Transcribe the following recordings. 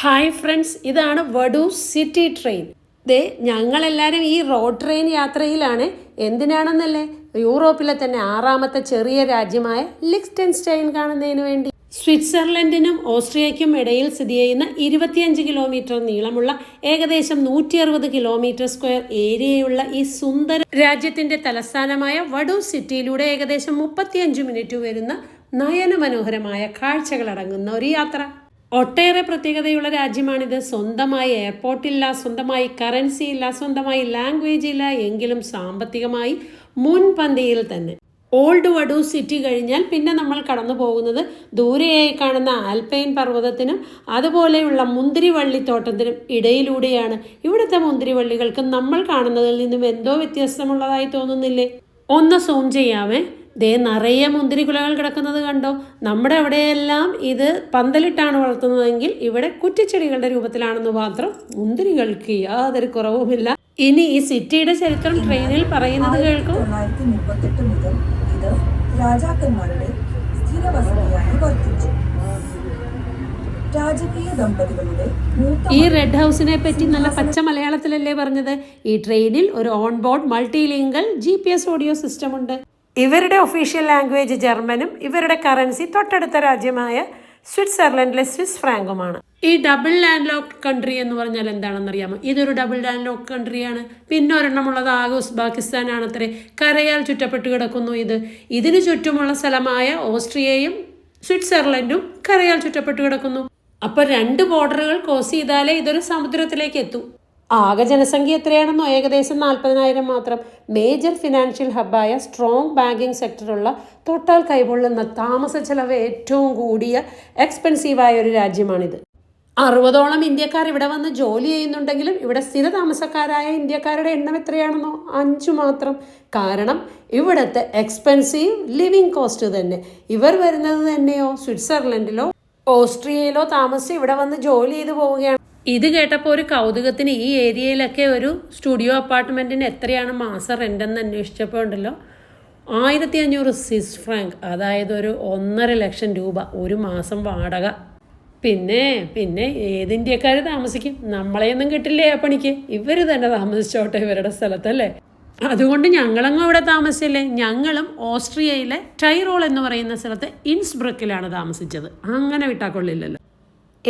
Hi friends ഇതാണ് വഡു city train ദേ ഞങ്ങളെല്ലാവരും ഈ റോഡ് ട്രെയിൻ യാത്രയിലാണ്. എന്തിനാണെന്നല്ലേ? യൂറോപ്പിലെ തന്നെ ആറാമത്തെ ചെറിയ രാജ്യമായ ലിക്സ്റ്റൻസ്റ്റൈൻ കാണുന്നതിന് വേണ്ടി. സ്വിറ്റ്സർലൻഡിനും ഓസ്ട്രിയയ്ക്കും ഇടയിൽ സ്ഥിതി ചെയ്യുന്ന ഇരുപത്തിയഞ്ച് കിലോമീറ്റർ നീളമുള്ള ഏകദേശം നൂറ്റി അറുപത് കിലോമീറ്റർ സ്ക്വയർ ഏരിയയുള്ള ഈ സുന്ദര രാജ്യത്തിന്റെ തലസ്ഥാനമായ വഡു സിറ്റിയിലൂടെ ഏകദേശം മുപ്പത്തിയഞ്ച് മിനിറ്റ് വരുന്ന നയനമനോഹരമായ കാഴ്ചകളടങ്ങുന്ന ഒരു യാത്ര. ഒട്ടേറെ പ്രത്യേകതയുള്ള രാജ്യമാണിത്. സ്വന്തമായി എയർപോർട്ടില്ല സ്വന്തമായി കറൻസി ഇല്ല സ്വന്തമായി ലാംഗ്വേജ് ഇല്ല എങ്കിലും സാമ്പത്തികമായി മുൻപന്തിയിൽ തന്നെ. ഓൾഡ് വഡു സിറ്റി കഴിഞ്ഞാൽ പിന്നെ നമ്മൾ കടന്നു പോകുന്നത് ദൂരെയായി കാണുന്ന ആൽപൈൻ പർവതത്തിനും അതുപോലെയുള്ള മുന്തിരിവള്ളിത്തോട്ടത്തിനും ഇടയിലൂടെയാണ്. ഇവിടുത്തെ മുന്തിരിവള്ളികൾക്ക് നമ്മൾ കാണുന്നതിൽ നിന്നും എന്തോ വ്യത്യസ്തമുള്ളതായി തോന്നുന്നില്ലേ? ഒന്ന് സൂം ചെയ്യാമേ. ദേ നിറയെ മുന്തിരിക്കുലകൾ കിടക്കുന്നത് കണ്ടോ? നമ്മുടെ അവിടെയെല്ലാം ഇത് പന്തലിട്ടാണ് വളർത്തുന്നതെങ്കിൽ ഇവിടെ കുറ്റിച്ചെടികളുടെ രൂപത്തിലാണെന്ന് മാത്രം മുന്തിരികൾക്ക് യാതൊരു കുറവുമില്ല. ഇനി ഈ സിറ്റിയുടെ ചരിത്രം ട്രെയിനിൽ പറയുന്നത് കേൾക്കും. തൊള്ളായിരത്തി മുപ്പത്തെട്ട് മുതൽ ഇത് രാജാക്കന്മാരുടെ സ്ഥിരവസതിയായി ദമ്പതികളുടെ ഈ റെഡ് ഹൗസിനെ പറ്റി നല്ല പച്ച മലയാളത്തിലല്ലേ പറഞ്ഞത്? ഈ ട്രെയിനിൽ ഒരു on board multilingual G P S audio system ഉണ്ട്. ഇവരുടെ ഒഫീഷ്യൽ ലാംഗ്വേജ് ജർമ്മനും ഇവരുടെ കറൻസി തൊട്ടടുത്ത രാജ്യമായ സ്വിറ്റ്സർലൻഡിലെ സ്വിസ് ഫ്രാങ്കുമാണ്. ഈ ഡബിൾ ലാൻഡ് ലോക്ക് കൺട്രി എന്ന് പറഞ്ഞാൽ എന്താണെന്ന് അറിയാമോ? ഇതൊരു ഡബിൾ ലാൻഡ് ലോക്ക് കൺട്രിയാണ് പിന്നെ ഒരെണ്ണമുള്ളത് ആകെ ഉസ്ബാക്കിസ്ഥാനാണ് അത്രേ കരയാൽ ചുറ്റപ്പെട്ട് കിടക്കുന്നു ഇത്. ഇതിന് ചുറ്റുമുള്ള സ്ഥലമായ ഓസ്ട്രിയയും സ്വിറ്റ്സർലൻഡും കരയാൽ ചുറ്റപ്പെട്ട് കിടക്കുന്നു. അപ്പോൾ രണ്ട് ബോർഡറുകൾ ക്രോസ് ചെയ്താലേ ഇതൊരു സമുദ്രത്തിലേക്ക് എത്തൂ. ആകെ ജനസംഖ്യ എത്രയാണെന്നോ ഏകദേശം നാൽപ്പതിനായിരം മാത്രം. മേജർ ഫിനാൻഷ്യൽ ഹബ്ബായ സ്ട്രോങ് ബാങ്കിങ് സെക്ടറുള്ള തൊട്ടാൽ കൈകൊള്ളുന്ന താമസ ചെലവ് ഏറ്റവും കൂടിയ എക്സ്പെൻസീവായ ഒരു രാജ്യമാണിത്. അറുപതോളം ഇന്ത്യക്കാർ ഇവിടെ വന്ന് ജോലി ചെയ്യുന്നുണ്ടെങ്കിലും ഇവിടെ സ്ഥിര താമസക്കാരായ ഇന്ത്യക്കാരുടെ എണ്ണം എത്രയാണെന്നോ അഞ്ചു മാത്രം. കാരണം ഇവിടുത്തെ എക്സ്പെൻസീവ് ലിവിങ് കോസ്റ്റ് തന്നെ. ഇവർ വരുന്നത് തന്നെയോ സ്വിറ്റ്സർലൻഡിലോ ഓസ്ട്രിയയിലോ താമസിച്ച് ഇവിടെ വന്ന് ജോലി ചെയ്തു പോവുകയാണ്. ഇത് കേട്ടപ്പോൾ ഒരു കൗതുകത്തിന് ഈ ഏരിയയിലൊക്കെ ഒരു സ്റ്റുഡിയോ അപ്പാർട്ട്മെന്റിന് എത്രയാണ് മാസം റെന്റ് എന്ന് അന്വേഷിച്ചപ്പോൾ ഉണ്ടല്ലോ? ആയിരത്തി അഞ്ഞൂറ് സിസ് ഫ്രാങ്ക് അതായത് ഒരു ഒന്നര ലക്ഷം രൂപ. ഒരു മാസം വാടക. പിന്നെ പിന്നെ ഏത് ഇന്ത്യക്കാർ താമസിക്കും? നമ്മളെയൊന്നും കിട്ടില്ലേ ആ പണിക്ക്? ഇവർ തന്നെ താമസിച്ചോട്ടെ ഇവരുടെ സ്ഥലത്തല്ലേ? അതുകൊണ്ട് ഞങ്ങളങ്ങും ഇവിടെ താമസിച്ചില്ലേ? ഞങ്ങളും ഓസ്ട്രിയയിലെ ടൈറോൾ എന്ന് പറയുന്ന സ്ഥലത്ത് ഇൻസ്ബ്രക്കിലാണ് താമസിച്ചത്. അങ്ങനെ വിട്ടാൽ കൊള്ളില്ലല്ലോ.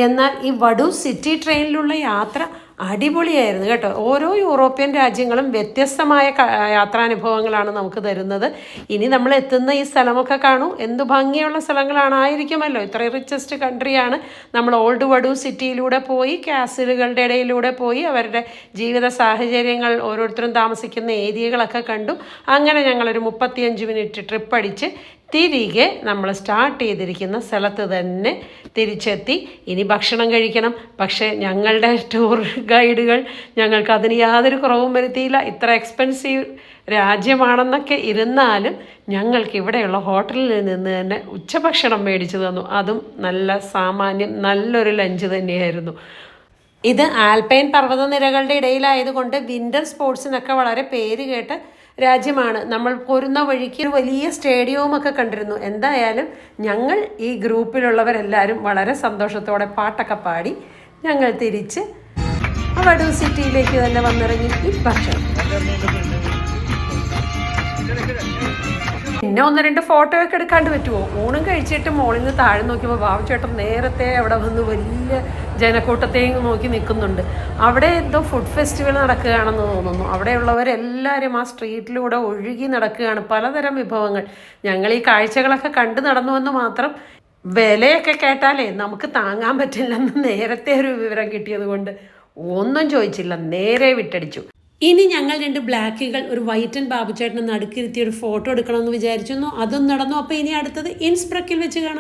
എന്നാൽ ഈ വഡു സിറ്റി ട്രെയിനിലുള്ള യാത്ര അടിപൊളിയായിരുന്നു കേട്ടോ. ഓരോ യൂറോപ്യൻ രാജ്യങ്ങളും വ്യത്യസ്തമായ യാത്രാനുഭവങ്ങളാണ് നമുക്ക് തരുന്നത്. ഇനി നമ്മൾ എത്തുന്ന ഈ സ്ഥലമൊക്കെ കാണൂ. എന്ത് ഭംഗിയുള്ള സ്ഥലങ്ങളാണ് ആയിരിക്കുമല്ലോ ഇത്ര റിച്ചസ്റ്റ് കൺട്രിയാണ് നമ്മൾ ഓൾഡ് വഡു സിറ്റിയിലൂടെ പോയി കാസിലുകളുടെ ഇടയിലൂടെ പോയി അവരുടെ ജീവിത സാഹചര്യങ്ങൾ ഓരോരുത്തരും താമസിക്കുന്ന ഏരിയകളൊക്കെ കണ്ടു. അങ്ങനെ ഞങ്ങളൊരു മുപ്പത്തിയഞ്ച് മിനിറ്റ് ട്രിപ്പ് അടിച്ച് തിരികെ നമ്മൾ സ്റ്റാർട്ട് ചെയ്തിരിക്കുന്ന സ്ഥലത്ത് തന്നെ തിരിച്ചെത്തി. ഇനി ഭക്ഷണം കഴിക്കണം. പക്ഷേ ഞങ്ങളുടെ ടൂർ ഗൈഡുകൾ ഞങ്ങൾക്ക് അതിന് യാതൊരു കുറവും വരുത്തിയില്ല. ഇത്ര എക്സ്പെൻസീവ് രാജ്യമാണെന്നൊക്കെ ഇരുന്നാലും ഞങ്ങൾക്ക് ഇവിടെയുള്ള ഹോട്ടലിൽ നിന്ന് തന്നെ ഉച്ചഭക്ഷണം മേടിച്ചു തന്നു. അതും നല്ല സാമാന്യം നല്ലൊരു ലഞ്ച് തന്നെയായിരുന്നു. ഇത് ആൽപൈൻ പർവതനിരകളുടെ ഇടയിലായതുകൊണ്ട് വിന്റർ സ്പോർട്സിനൊക്കെ വളരെ പേര് കേട്ട രാജ്യമാണ്. നമ്മൾ പോരുന്ന വഴിക്ക് ഒരു വലിയ സ്റ്റേഡിയവും ഒക്കെ കണ്ടിരുന്നു. എന്തായാലും ഞങ്ങൾ ഈ ഗ്രൂപ്പിലുള്ളവരെല്ലാവരും വളരെ സന്തോഷത്തോടെ പാട്ടൊക്കെ പാടി ഞങ്ങൾ തിരിച്ച് വടു സിറ്റിയിലേക്ക് തന്നെ വന്നിറങ്ങി ഈ ഭക്ഷണം. പിന്നെ ഒന്ന് രണ്ട് ഫോട്ടോ ഒക്കെ എടുക്കാണ്ട് പറ്റുമോ? ഊണും കഴിച്ചിട്ട് മോളിൽ നിന്ന് താഴെ നോക്കിയപ്പോൾ ബാബുചേട്ടൻ നേരത്തെ അവിടെ വന്ന് വലിയ ജനക്കൂട്ടത്തെയും നോക്കി നിൽക്കുന്നുണ്ട്. അവിടെ എന്തോ ഫുഡ് ഫെസ്റ്റിവൽ നടക്കുകയാണെന്ന് തോന്നുന്നു. അവിടെയുള്ളവരെല്ലാവരും ആ സ്ട്രീറ്റിലൂടെ ഒഴുകി നടക്കുകയാണ്. പലതരം വിഭവങ്ങൾ. ഞങ്ങൾ ഈ കാഴ്ചകളൊക്കെ കണ്ടു നടന്നുവെന്ന് മാത്രം വിലയൊക്കെ കേട്ടാലേ നമുക്ക് താങ്ങാൻ പറ്റില്ലെന്ന് നേരത്തെ ഒരു വിവരം കിട്ടിയത് കൊണ്ട് ഒന്നും ചോദിച്ചില്ല നേരെ വിട്ടടിച്ചു. ഇനി ഞങ്ങൾ രണ്ട് ബ്ലാക്കുകൾ ഒരു വൈറ്റ് ആൻഡ് ബാബുചേട്ടനെ നടുക്കിരുത്തി ഒരു ഫോട്ടോ എടുക്കണമെന്ന് വിചാരിച്ചു അതും നടന്നു. അപ്പോൾ ഇനി അടുത്തത് ഇൻസ്പ്രക്കിൽ വെച്ച് കാണാം.